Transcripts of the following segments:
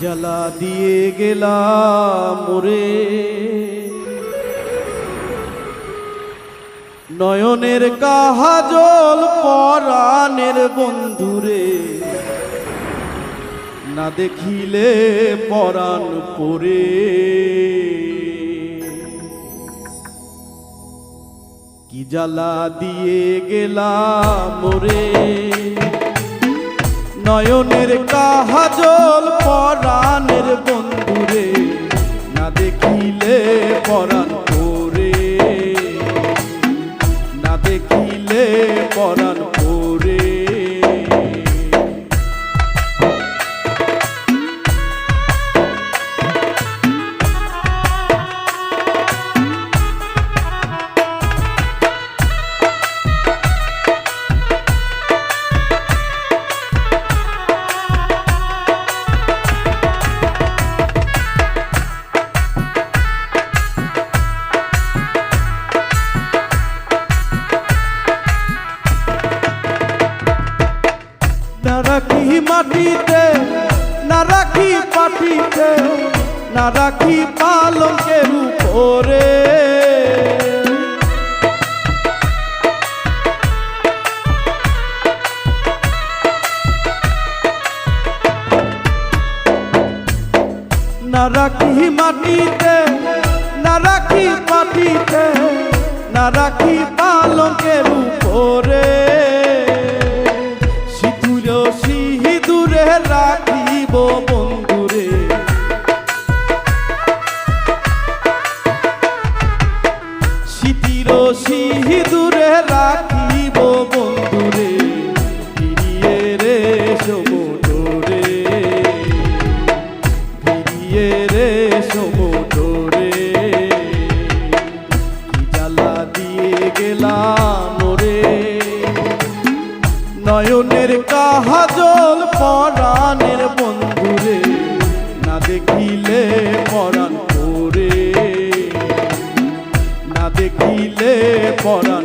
জ্বালা দিয়ে গেলাম মোরে নয়নের কাহাজল পরাণের বন্ধুরে না দেখিলে পরাণ পরে। কি জ্বালা দিয়ে গেলাম মোরে নয়নের কাহাজল পরাণের বন্ধুরে না দেখিলে পরাণ রাখি মাটিতে, না রাখি পাটিতে না রাখি পালঙ্কের উপরে। না রাখি মাটিতে, না রাখি পাটিতে না রাখি পালঙ্কের উপরে। রাখিব বন্ধুরে নয়নের কাহাজল পরাণের বন্ধুরে না দেখিলে পরাণ পরে। না দেখিলে পরাণ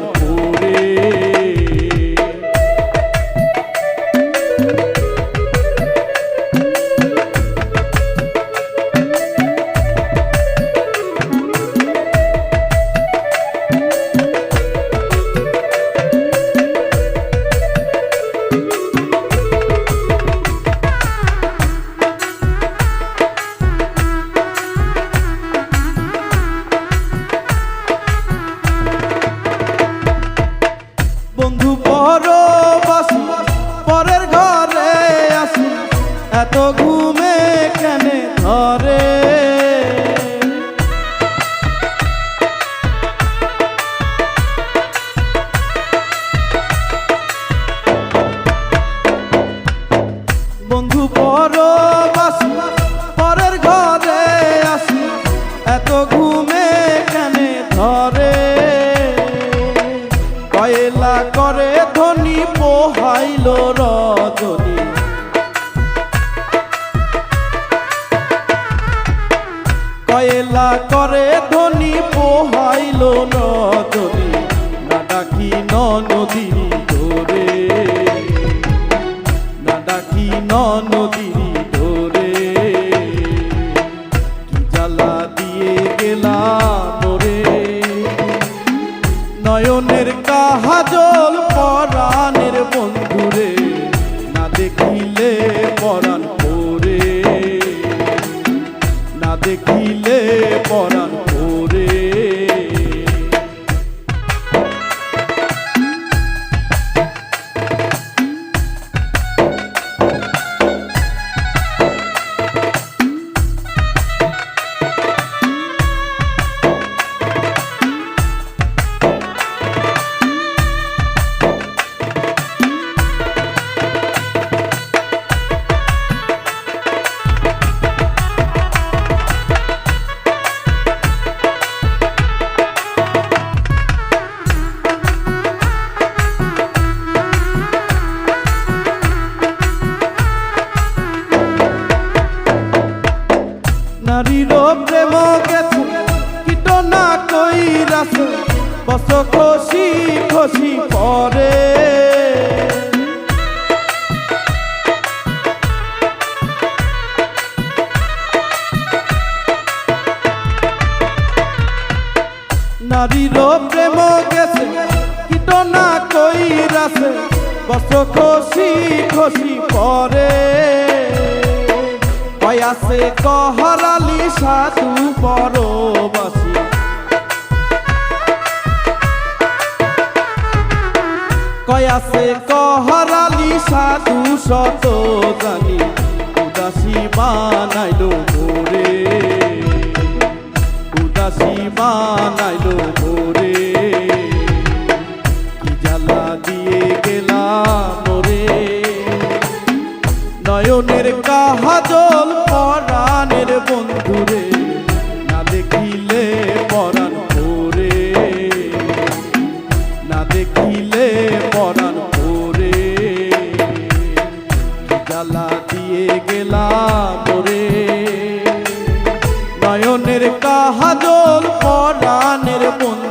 এত ঘুমে কেনে ধরে? বন্ধু পরবাসী পরের ঘরে আসি। এত ঘুমে কেনে ধরে? কয়লা করে ধনী পোহাইল রজনী। কয়লা করে, ধনী পোহাইল রজনী না ডাকি নদী ধরে না ডাকি নদী ধরে কি জ্বালা দিয়ে গেলা রে নয়নের কাহাজল পরাণের বন্ধুরে। না দেখিলে পরাণ পরে না দেখিলে আসো বস খুশি খুশি পরে। নারীর প্রেম গেছে, কীটনা কইরাছে বস খুশি খুশি পরে। আছে কহরালি সাধু পরব আছে কহরালি সাধু শত জানি উদাসী বানাইল মোরে। উদাসী বানাইল মোরে। কি জ্বালা দিয়ে নয়নের কাহাজল পরাণের বন্ধু